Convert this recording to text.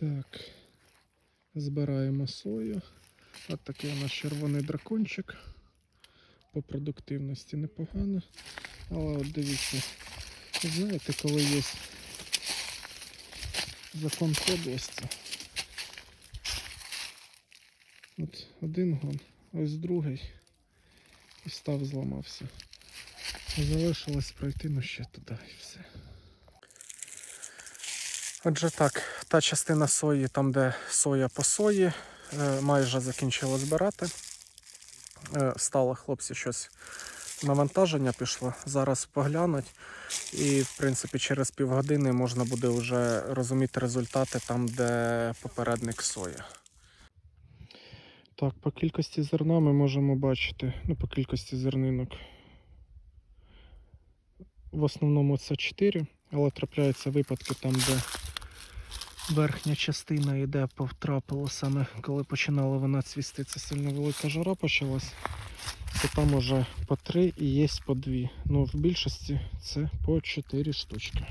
Так, збираємо сою. От такий у нас червоний дракончик. По продуктивності непогано. Але от дивіться, знаєте, коли є закон подлості. От один гон, ось другий і став зламався. Залишилось пройти ну ще туди і все. Отже так, та частина сої, там де соя по сої, е, майже закінчила збирати. Е, Стало хлопці щось навантаження пішло. Зараз поглянуть. І, в принципі, через півгодини можна буде вже розуміти результати там, де попередник соя. Так, по кількості зерна ми можемо бачити, ну, по кількості зернинок. В основному це 4, але трапляються випадки там, де верхня частина йде, потрапила саме коли починала вона цвісти, це сильно велика жара почалась, то там уже по три і є по дві. Ну, в більшості це по чотири штучки.